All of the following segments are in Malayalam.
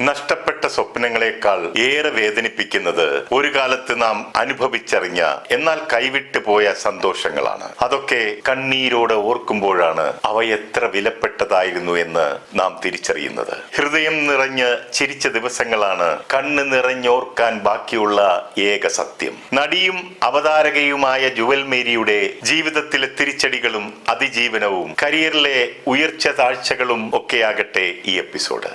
നഷ്ടപ്പെട്ട സ്വപ്നങ്ങളെക്കാൾ ഏറെ വേദനിപ്പിക്കുന്നത് ഒരു കാലത്ത് നാം അനുഭവിച്ചറിഞ്ഞ എന്നാൽ കൈവിട്ടു പോയ സന്തോഷങ്ങളാണ്. അതൊക്കെ കണ്ണീരോടെ ഓർക്കുമ്പോഴാണ് അവ എത്ര വിലപ്പെട്ടതായിരുന്നു എന്ന് നാം തിരിച്ചറിയുന്നത്. ഹൃദയം നിറഞ്ഞ് ചിരിച്ച ദിവസങ്ങളാണ് കണ്ണ് നിറഞ്ഞോർക്കാൻ ബാക്കിയുള്ള ഏക സത്യം. നടിയും അവതാരകയുമായ ജുവൽ മേരിയുടെ ജീവിതത്തിലെ തിരിച്ചടികളും അതിജീവനവും കരിയറിലെ ഉയർച്ച താഴ്ചകളും ഒക്കെയാകട്ടെ ഈ എപ്പിസോഡ്.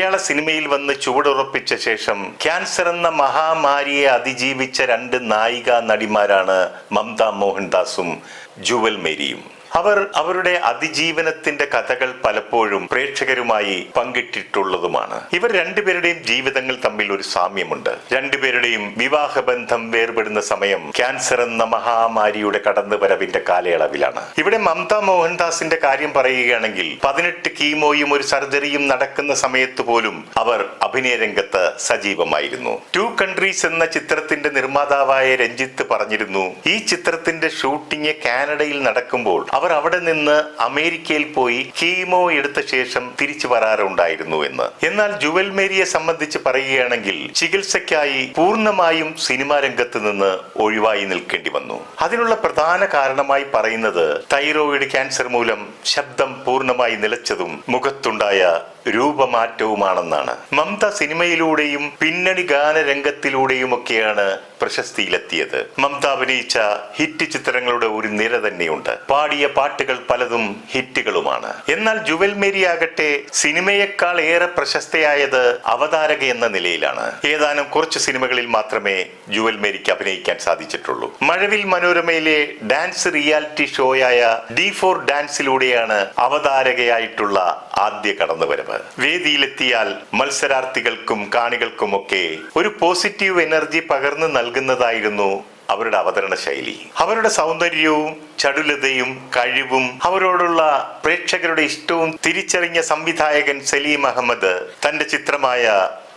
മലയാള സിനിമയിൽ വന്ന് ചുവടുറപ്പിച്ച ശേഷം ക്യാൻസർ എന്ന മഹാമാരിയെ അതിജീവിച്ച രണ്ട് നായിക നടിമാരാണ് മമത മോഹൻദാസും ജുവൽ മേരിയും. അവർ അവരുടെ അതിജീവനത്തിന്റെ കഥകൾ പലപ്പോഴും പ്രേക്ഷകരുമായി പങ്കിട്ടിട്ടുള്ളതുമാണ്. ഇവർ രണ്ടുപേരുടെയും ജീവിതങ്ങൾ തമ്മിൽ ഒരു സാമ്യമുണ്ട്. രണ്ടുപേരുടെയും വിവാഹബന്ധം വേർപെടുന്ന സമയം ക്യാൻസർ എന്ന മഹാമാരിയുടെ കടന്നുവരവിന്റെ കാലയളവിലാണ്. ഇവിടെ മമത മോഹൻദാസിന്റെ കാര്യം പറയുകയാണെങ്കിൽ പതിനെട്ട് കീമോയും ഒരു സർജറിയും നടക്കുന്ന സമയത്ത് പോലും അവർ അഭിനയ രംഗത്ത് സജീവമായിരുന്നു. ടു കൺട്രീസ് എന്ന ചിത്രത്തിന്റെ നിർമ്മാതാവായ രഞ്ജിത്ത് പറഞ്ഞിരുന്നു ഈ ചിത്രത്തിന്റെ ഷൂട്ടിംഗ് കാനഡയിൽ നടക്കുമ്പോൾ അവർ അവിടെ നിന്ന് അമേരിക്കയിൽ പോയി കീമോ എടുത്ത ശേഷം തിരിച്ചു വരാറുണ്ടായിരുന്നു എന്ന്. എന്നാൽ ജുവൽ മേരിയെ സംബന്ധിച്ച് പറയുകയാണെങ്കിൽ ചികിത്സയ്ക്കായി പൂർണമായും സിനിമാ രംഗത്ത് നിന്ന് ഒഴിവായി നിൽക്കേണ്ടി വന്നു. അതിനുള്ള പ്രധാന കാരണമായി പറയുന്നത് തൈറോയിഡ് ക്യാൻസർ മൂലം ശബ്ദം പൂർണമായി നിലച്ചതും മുഖത്തുണ്ടായ രൂപമാറ്റവുമാണെന്നാണ്. മമത സിനിമയിലൂടെയും പിന്നണി ഗാനരംഗത്തിലൂടെയുമൊക്കെയാണ് പ്രശസ്തിയിലെത്തിയത്. മമത അഭിനയിച്ച ഹിറ്റ് ചിത്രങ്ങളുടെ ഒരു നിര തന്നെയുണ്ട്. പാടിയ പാട്ടുകൾ പലതും ഹിറ്റുകളുമാണ്. എന്നാൽ ജുവൽ മേരി ആകട്ടെ സിനിമയേക്കാൾ ഏറെ പ്രശസ്തയായത് അവതാരക എന്ന നിലയിലാണ്. ഏതാനും കുറച്ച് സിനിമകളിൽ മാത്രമേ ജുവൽ മേരിക്ക് അഭിനയിക്കാൻ സാധിച്ചിട്ടുള്ളൂ. മഴവിൽ മനോരമയിലെ ഡാൻസ് റിയാലിറ്റി ഷോയായ ഡി ഫോർ ഡാൻസിലൂടെയാണ് അവതാരകയായിട്ടുള്ള ആദ്യ കടന്നുവരവ്. വേദിയിലെത്തിയാൽ മത്സരാർത്ഥികൾക്കും കാണികൾക്കുമൊക്കെ ഒരു പോസിറ്റീവ് എനർജി പകർന്നു നൽകുന്നതായിരുന്നു അവരുടെ അവതരണ ശൈലി. അവരുടെ സൗന്ദര്യവും ചടുലതയും കഴിവും അവരോടുള്ള പ്രേക്ഷകരുടെ ഇഷ്ടവും തിരിച്ചറിഞ്ഞ സംവിധായകൻ സലീം അഹമ്മദ് തന്റെ ചിത്രമായ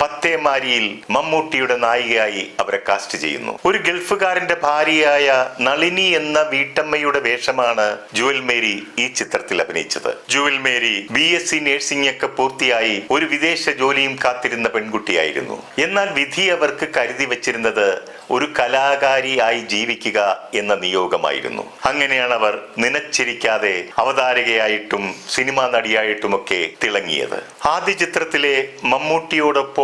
പത്തേമാരിയിൽ മമ്മൂട്ടിയുടെ നായികയായി അവരെ കാസ്റ്റ് ചെയ്യുന്നു. ഒരു ഗൾഫുകാരന്റെ ഭാര്യയായ നളിനി എന്ന വീട്ടമ്മയുടെ വേഷമാണ് ജുവൽ മേരി ഈ ചിത്രത്തിൽ അഭിനയിച്ചത്. Jewel Mary B S C nursing ഒക്കെ പൂർത്തിയായി ഒരു വിദേശ ജോലിയും കാത്തിരുന്ന പെൺകുട്ടിയായിരുന്നു. എന്നാൽ വിധി അവർക്ക് കരുതി വച്ചിരുന്നത് ഒരു കലാകാരിയായി ജീവിക്കുക എന്ന നിയോഗമായിരുന്നു. അങ്ങനെയാണ് അവർ നിനച്ചിരിക്കാതെ അവതാരകയായിട്ടും സിനിമാ നടിയായിട്ടുമൊക്കെ തിളങ്ങിയത്. ആദ്യ ചിത്രത്തിലെ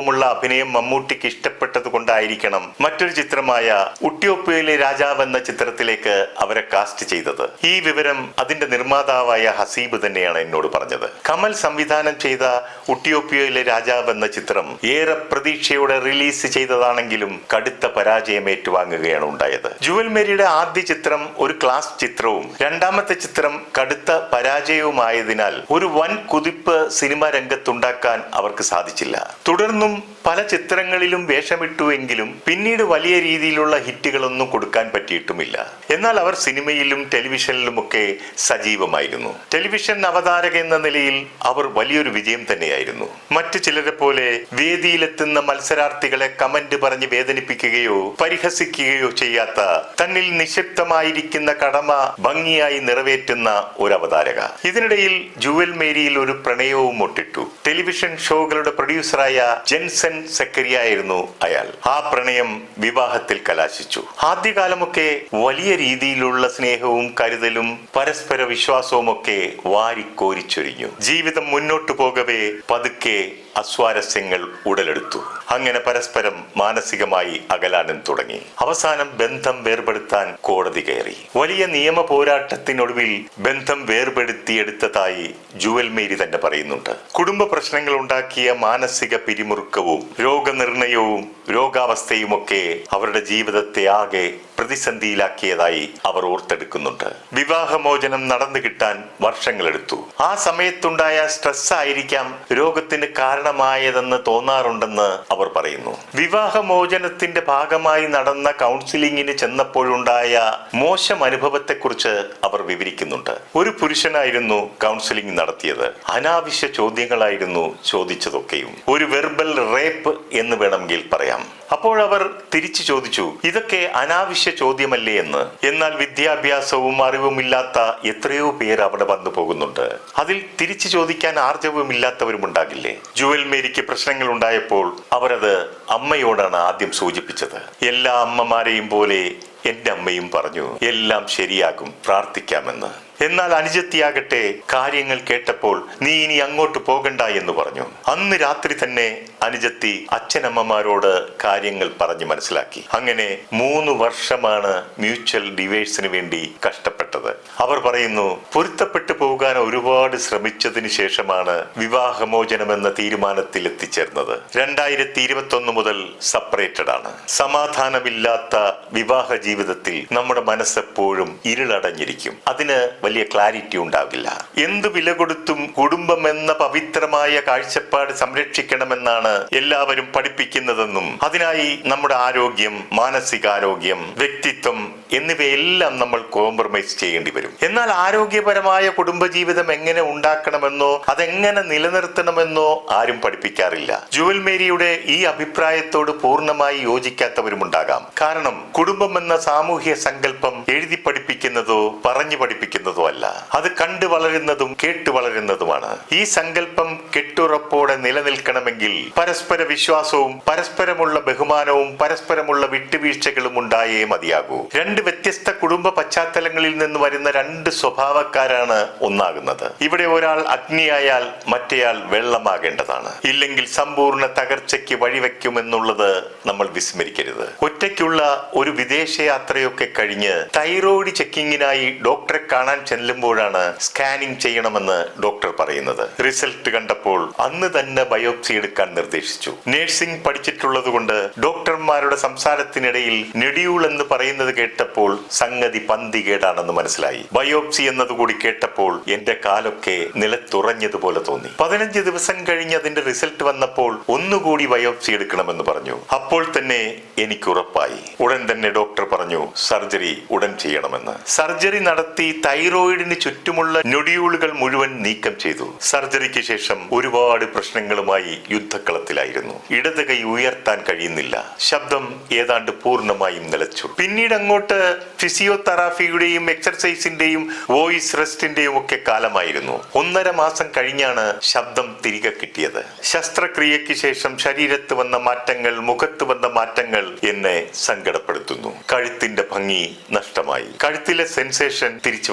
മമ്മൂട്ടിയോടൊപ്പമുള്ള അഭിനയം മമ്മൂട്ടിക്ക് ഇഷ്ടപ്പെട്ടത് കൊണ്ടായിരിക്കണം മറ്റൊരു ചിത്രമായ ഉട്ടിയൊപ്പയിലെ രാജാവ് എന്ന ചിത്രത്തിലേക്ക് അവരെ കാസ്റ്റ് ചെയ്തത്. ഈ വിവരം അതിന്റെ നിർമ്മാതാവായ ഹസീബ് തന്നെയാണ് എന്നോട് പറഞ്ഞത്. കമൽ സംവിധാനം ചെയ്ത ഉട്ടിയോപ്പിയയിലെ രാജാവ് എന്ന ചിത്രം ഏറെ പ്രതീക്ഷയോടെ റിലീസ് ചെയ്തതാണെങ്കിലും കടുത്ത പരാജയം ഏറ്റുവാങ്ങുകയാണ് ഉണ്ടായത്. ജുവൽ മേരിയുടെ ആദ്യ ചിത്രം ഒരു ക്ലാസ് ചിത്രവും രണ്ടാമത്തെ ചിത്രം കടുത്ത പരാജയവുമായതിനാൽ ഒരു വൻ കുതിപ്പ് സിനിമ രംഗത്തുണ്ടാക്കാൻ അവർക്ക് സാധിച്ചില്ല. തുടർന്നും Богом പല ചിത്രങ്ങളിലും വേഷമിട്ടുവെങ്കിലും പിന്നീട് വലിയ രീതിയിലുള്ള ഹിറ്റുകളൊന്നും കൊടുക്കാൻ പറ്റിയിട്ടുമില്ല. എന്നാൽ അവർ സിനിമയിലും ടെലിവിഷനിലുമൊക്കെ സജീവമായിരുന്നു. ടെലിവിഷൻ അവതാരക എന്ന നിലയിൽ അവർ വലിയൊരു വിജയം തന്നെയായിരുന്നു. മറ്റു ചിലരെ പോലെ വേദിയിലെത്തുന്ന മത്സരാർത്ഥികളെ കമന്റ് പറഞ്ഞ് വേദനിപ്പിക്കുകയോ പരിഹസിക്കുകയോ ചെയ്യാത്ത തന്നിൽ നിക്ഷിപ്തമായിരിക്കുന്ന കടമ ഭംഗിയായി നിറവേറ്റുന്ന ഒരു അവതാരക ഇതിനിടയിൽ ജുവൽ മേരിയിൽ ഒരു പ്രണയവും ഒട്ടിട്ടു. ടെലിവിഷൻ ഷോകളുടെ പ്രൊഡ്യൂസറായ ജെൻസൺ സെക്കരിയായിരുന്നു അയാൾ. ആ പ്രണയം വിവാഹത്തിൽ കലാശിച്ചു. ആദ്യകാലമൊക്കെ വലിയ രീതിയിലുള്ള സ്നേഹവും കരുതലും പരസ്പര വിശ്വാസവും ഒക്കെ വാരിക്കോരിച്ചൊരിഞ്ഞു. ജീവിതം മുന്നോട്ടു പോകവേ പതുക്കെ അസ്വാരസ്യങ്ങൾ ഉടലെടുത്തു. അങ്ങനെ പരസ്പരം മാനസികമായി അകലാനും തുടങ്ങി. അവസാനം ബന്ധം വേർപെടുത്താൻ കോടതി കയറി. വലിയ നിയമ പോരാട്ടത്തിനൊടുവിൽ ബന്ധം വേർപെടുത്തിയെടുത്തതായി ജുവൽ മേരി തന്നെ പറയുന്നുണ്ട്. കുടുംബ പ്രശ്നങ്ങൾ ഉണ്ടാക്കിയ മാനസിക പിരിമുറുക്കവും രോഗനിർണയവും രോഗാവസ്ഥയുമൊക്കെ അവരുടെ ജീവിതത്തെ ആകെ പ്രതിസന്ധിയിലാക്കിയതായി അവർ ഓർത്തെടുക്കുന്നുണ്ട്. വിവാഹമോചനം നടന്നു കിട്ടാൻ വർഷങ്ങളെടുത്തു. ആ സമയത്തുണ്ടായ സ്ട്രെസ് ആയിരിക്കാം രോഗത്തിന് കാരണം കാരണമായതെന്ന് തോന്നാറുണ്ടെന്ന് അവർ പറയുന്നു. വിവാഹമോചനത്തിന്റെ ഭാഗമായി നടന്ന കൗൺസിലിംഗിന് ചെന്നപ്പോഴുണ്ടായ മോശം അനുഭവത്തെക്കുറിച്ച് അവർ വിവരിക്കുന്നുണ്ട്. ഒരു പുരുഷനായിരുന്നു കൗൺസിലിംഗ് നടത്തിയത്. അനാവശ്യ ചോദ്യങ്ങളായിരുന്നു ചോദിച്ചതൊക്കെയും. ഒരു വെർബൽ റേപ്പ് എന്ന് വേണമെങ്കിൽ പറയാം. അപ്പോൾ അവർ തിരിച്ചു ചോദിച്ചു ഇതൊക്കെ അനാവശ്യ ചോദ്യമല്ലേ എന്ന്? എന്നാൽ വിദ്യാഭ്യാസവും അറിവുമില്ലാത്ത എത്രയോ പേർ അവിടെ വന്നു പോകുന്നുണ്ട്. അതിൽ തിരിച്ചു ചോദിക്കാൻ ആർജവമില്ലാത്തവരും ഉണ്ടാകില്ലേ? ജുവൽ മേരിക്ക് പ്രശ്നങ്ങൾ ഉണ്ടായപ്പോൾ അവരത് അമ്മയോടാണ് ആദ്യം സൂചിപ്പിച്ചത്. എല്ലാ അമ്മമാരെയും പോലെ എന്റെ അമ്മയും പറഞ്ഞു എല്ലാം ശരിയാകും പ്രാർത്ഥിക്കാമെന്ന്. എന്നാൽ അനുജത്തിയാകട്ടെ കാര്യങ്ങൾ കേട്ടപ്പോൾ നീ ഇനി അങ്ങോട്ട് പോകണ്ട എന്ന് പറഞ്ഞു. അന്ന് രാത്രി തന്നെ അനുജത്തി അച്ഛനമ്മമാരോട് കാര്യങ്ങൾ പറഞ്ഞു മനസ്സിലാക്കി. അങ്ങനെ മൂന്ന് വർഷമാണ് മ്യൂച്വൽ ഡിവേഴ്സിന് വേണ്ടി കഷ്ടപ്പെട്ടത്. അവർ പറയുന്നു പൊരുത്തപ്പെട്ടു പോകാൻ ഒരുപാട് ശ്രമിച്ചതിന് ശേഷമാണ് വിവാഹമോചനം എന്ന തീരുമാനത്തിൽ എത്തിച്ചേർന്നത്. രണ്ടായിരത്തി ഇരുപത്തി ഒന്ന് മുതൽ സെപ്പറേറ്റഡ് ആണ്. സമാധാനമില്ലാത്ത വിവാഹ ജീവിതത്തിൽ നമ്മുടെ മനസ്സെപ്പോഴും ഇരുളടഞ്ഞിരിക്കും. അതിന് വലിയ ക്ലാരിറ്റി ഉണ്ടാകില്ല എന്ത് വില കൊടുത്തും കുടുംബം എന്ന പവിത്രമായ കാഴ്ചപ്പാട് സംരക്ഷിക്കണമെന്നാണ് എല്ലാവരും പഠിപ്പിക്കുന്നതെന്നും അതിനായി നമ്മുടെ ആരോഗ്യം മാനസികാരോഗ്യം വ്യക്തിത്വം എന്നിവയെല്ലാം നമ്മൾ കോംപ്രമൈസ് ചെയ്യേണ്ടി വരും. എന്നാൽ ആരോഗ്യപരമായ കുടുംബജീവിതം എങ്ങനെ ഉണ്ടാക്കണമെന്നോ അതെങ്ങനെ നിലനിർത്തണമെന്നോ ആരും പഠിപ്പിക്കാറില്ല. ജുവൽ മേരിയുടെ ഈ അഭിപ്രായത്തോട് പൂർണമായി യോജിക്കാത്തവരുമുണ്ടാകാം. കാരണം കുടുംബം എന്ന സാമൂഹ്യ സങ്കല്പം എഴുതി പഠിപ്പിക്കുന്നതോ പറഞ്ഞു പഠിപ്പിക്കുന്നതോ അല്ല അത് കണ്ടു വളരുന്നതും കേട്ടു വളരുന്നതുമാണ്. ഈ സങ്കല്പം കെട്ടുറപ്പോടെ നിലനിൽക്കണമെങ്കിൽ പരസ്പര വിശ്വാസവും പരസ്പരമുള്ള ബഹുമാനവും പരസ്പരമുള്ള വിട്ടുവീഴ്ചകളും ഉണ്ടായേ മതിയാകൂ. രണ്ട് വ്യത്യസ്ത കുടുംബ പശ്ചാത്തലങ്ങളിൽ നിന്ന് വരുന്ന രണ്ട് സ്വഭാവക്കാരാണ് ഒന്നാകുന്നത്. ഇവിടെ ഒരാൾ അഗ്നിയായാൽ മറ്റേയാൾ വെള്ളമാകേണ്ടതാണ്. ഇല്ലെങ്കിൽ സമ്പൂർണ തകർച്ചയ്ക്ക് വഴിവെക്കുമെന്നുള്ളത് നമ്മൾ വിസ്മരിക്കരുത്. ഒറ്റയ്ക്കുള്ള ഒരു വിദേശയാത്രയൊക്കെ കഴിഞ്ഞ് തൈറോയിഡ് ചെക്കിങ്ങിനായി ഡോക്ടറെ കാണാൻ ചെല്ലുമ്പോഴാണ് സ്കാനിംഗ് ചെയ്യണമെന്ന് ഡോക്ടർ പറയുന്നത്. റിസൾട്ട് കണ്ടപ്പോൾ അന്ന് തന്നെ ബയോപ്സി എടുക്കാൻ നിർദ്ദേശിച്ചു. നഴ്സിംഗ് പഠിച്ചിട്ടുള്ളത് കൊണ്ട് ഡോക്ടർമാരുടെ സംസാരത്തിനിടയിൽ നെഡ്യൂൾ എന്ന് പറയുന്നത് കേട്ടപ്പോൾ സംഗതി പന്തികേടാണെന്ന് മനസ്സിലായി. ബയോപ്സി എന്നതുകൂടി കേട്ടപ്പോൾ എന്റെ കാലൊക്കെ നിലത്തുറഞ്ഞതുപോലെ തോന്നി. പതിനഞ്ച് ദിവസം കഴിഞ്ഞ് അതിന്റെ റിസൾട്ട് വന്നപ്പോൾ ഒന്നുകൂടി ബയോപ്സി എടുക്കണമെന്ന് പറഞ്ഞു. അപ്പോൾ തന്നെ എനിക്ക് ഉറപ്പായി. ഉടൻ തന്നെ ഡോക്ടർ പറഞ്ഞു സർജറി ഉടൻ ചെയ്യണമെന്ന്. സർജറി നടത്തി തൈറോയിഡിന് ചുറ്റുമുള്ള നൊടിയൂളുകൾ മുഴുവൻ നീക്കം ചെയ്തു. സർജറിക്ക് ശേഷം ഒരുപാട് പ്രശ്നങ്ങളുമായി യുദ്ധക്കളത്തിലായിരുന്നു. ഇടത് കൈ ഉയർത്താൻ കഴിയുന്നില്ല. ശബ്ദം ഏതാണ്ട് പൂർണമായും നിലച്ചു. പിന്നീട് അങ്ങോട്ട് ഫിസിയോതെറാപ്പിയുടെയും എക്സർസൈസിന്റെയും വോയിസ് റെസ്റ്റിന്റെയും ഒക്കെ കാലമായിരുന്നു. ഒന്നര മാസം കഴിഞ്ഞാണ് ശബ്ദം തിരികെ കിട്ടിയത്. ശസ്ത്രക്രിയയ്ക്ക് ശേഷം ശരീരത്ത് വന്ന മാറ്റങ്ങൾ മുഖത്ത് വന്ന മാറ്റങ്ങൾ എന്നെ സങ്കടപ്പെടുത്തുന്നു. കഴുത്തിന്റെ ഭംഗി നഷ്ടമായി. കഴുത്തിലെ സെൻസേഷൻ തിരിച്ചു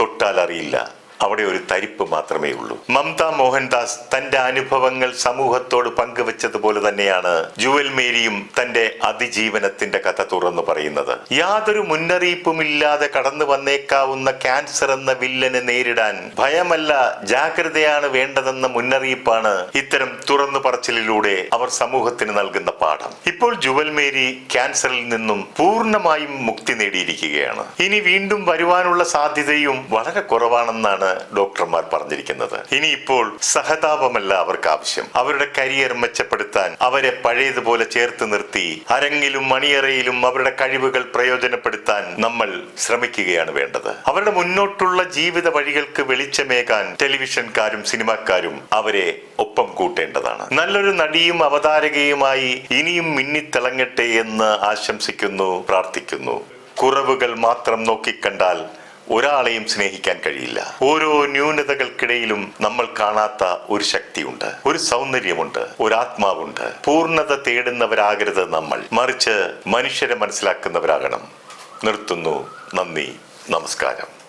തൊട്ടാൽ അറിയില്ല അവിടെ ഒരു തരിപ്പ് മാത്രമേ ഉള്ളൂ. മമത മോഹൻദാസ് തന്റെ അനുഭവങ്ങൾ സമൂഹത്തോട് പങ്കുവച്ചതുപോലെ തന്നെയാണ് ജുവൽ മേരിയും തന്റെ അതിജീവനത്തിന്റെ കഥ തുറന്നു പറയുന്നത്. യാതൊരു മുന്നറിയിപ്പുമില്ലാതെ കടന്നു വന്നേക്കാവുന്ന ക്യാൻസർ എന്ന വില്ലനെ നേരിടാൻ ഭയമല്ല ജാഗ്രതയാണ് വേണ്ടതെന്ന മുന്നറിയിപ്പാണ് ഇത്തരം തുറന്നു പറച്ചിലിലൂടെ അവർ സമൂഹത്തിന് നൽകുന്ന പാഠം. ഇപ്പോൾ ജുവൽ മേരി ക്യാൻസറിൽ നിന്നും പൂർണമായും മുക്തി നേടിയിരിക്കുകയാണ്. ഇനി വീണ്ടും വരുവാനുള്ള സാധ്യതയും വളരെ കുറവാണെന്നാണ് ഡോക്ടർമാർ പറഞ്ഞിരിക്കുന്നത്. ഇനിയിപ്പോൾ സഹതാപമല്ല അവർക്ക് ആവശ്യം അവരുടെ കരിയർ മെച്ചപ്പെടുത്താൻ അവരെ പഴയതുപോലെ ചേർത്ത് നിർത്തി അരങ്ങിലും മണിയറയിലും അവരുടെ കഴിവുകൾ പ്രയോജനപ്പെടുത്താൻ നമ്മൾ ശ്രമിക്കുകയാണ് വേണ്ടത്. അവരുടെ മുന്നോട്ടുള്ള ജീവിത വഴികൾക്ക് വെളിച്ചമേകാൻ ടെലിവിഷൻകാരും സിനിമാക്കാരും അവരെ ഒപ്പം കൂട്ടേണ്ടതാണ്. നല്ലൊരു നടിയും അവതാരകയുമായി ഇനിയും മിന്നിത്തിളങ്ങട്ടെ എന്ന് ആശംസിക്കുന്നു പ്രാർത്ഥിക്കുന്നു. കുറവുകൾ മാത്രം നോക്കിക്കണ്ടാൽ ഒരാളെയും സ്നേഹിക്കാൻ കഴിയില്ല. ഓരോ ന്യൂനതകൾക്കിടയിലും നമ്മൾ കാണാത്ത ഒരു ശക്തിയുണ്ട് ഒരു സൗന്ദര്യമുണ്ട് ഒരു ആത്മാവുണ്ട്. പൂർണത തേടുന്നവരാകരുത് നമ്മൾ. മറിച്ച് മനുഷ്യരെ മനസ്സിലാക്കുന്നവരാകണം. നിർത്തുന്നു. നന്ദി. നമസ്കാരം.